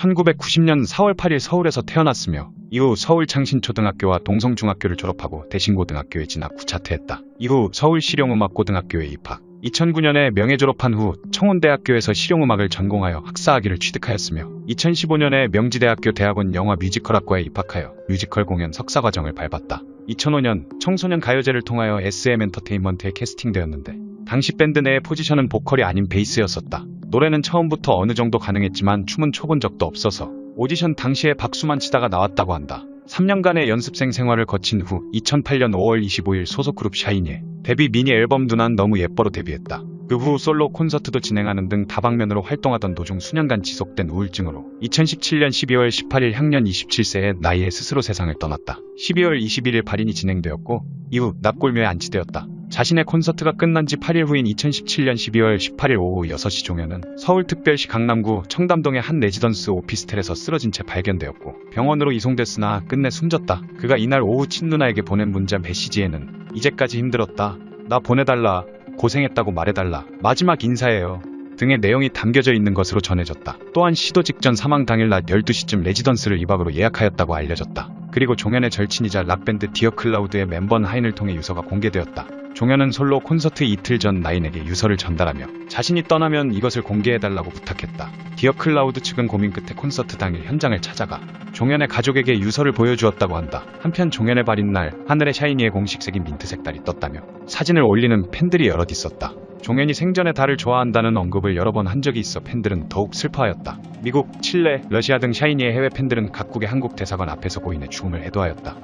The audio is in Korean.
1990년 4월 8일 서울에서 태어났으며 이후 서울 창신초등학교와 동성중학교를 졸업하고 대신고등학교에 진학 후 자퇴했다. 이후 서울 실용음악고등학교에 입학. 2009년에 명예 졸업한 후 청운대학교에서 실용음악을 전공하여 학사학위를 취득하였으며 2015년에 명지대학교 대학원 영화 뮤지컬학과에 입학하여 뮤지컬 공연 석사과정을 밟았다. 2005년 청소년 가요제를 통하여 SM 엔터테인먼트에 캐스팅되었는데 당시 밴드 내의 포지션은 보컬이 아닌 베이스였었다. 노래는 처음부터 어느 정도 가능했지만 춤은 춰본 적도 없어서 오디션 당시에 박수만 치다가 나왔다고 한다. 3년간의 연습생 생활을 거친 후 2008년 5월 25일 소속 그룹 샤이니의 데뷔 미니 앨범 누난 너무 예뻐로 데뷔했다. 그 후 솔로 콘서트도 진행하는 등 다방면으로 활동하던 도중 수년간 지속된 우울증으로 2017년 12월 18일 향년 27세의 나이에 스스로 세상을 떠났다. 12월 21일 발인이 진행되었고 이후 납골묘에 안치되었다. 자신의 콘서트가 끝난 지 8일 후인 2017년 12월 18일 오후 6시 종현은 서울특별시 강남구 청담동의 한 레지던스 오피스텔에서 쓰러진 채 발견되었고 병원으로 이송됐으나 끝내 숨졌다. 그가 이날 오후 친누나에게 보낸 문자 메시지에는 이제까지 힘들었다. 나 보내달라. 고생했다고 말해달라. 마지막 인사예요. 등의 내용이 담겨져 있는 것으로 전해졌다. 또한 시도 직전 사망 당일 낮 12시쯤 레지던스를 2박으로 예약하였다고 알려졌다. 그리고 종현의 절친이자 락밴드 디어클라우드의 멤버 하인을 통해 유서가 공개되었다. 종현은 솔로 콘서트 이틀 전 나인에게 유서를 전달하며 자신이 떠나면 이것을 공개해달라고 부탁했다. 디어클라우드 측은 고민 끝에 콘서트 당일 현장을 찾아가 종현의 가족에게 유서를 보여주었다고 한다. 한편 종현의 발인 날 하늘에 샤이니의 공식색인 민트색 달이 떴다며 사진을 올리는 팬들이 여럿 있었다. 종현이 생전에 달을 좋아한다는 언급을 여러 번 한 적이 있어 팬들은 더욱 슬퍼하였다. 미국, 칠레, 러시아 등 샤이니의 해외 팬들은 각국의 한국 대사관 앞에서 고인의 죽음을 애도하였다.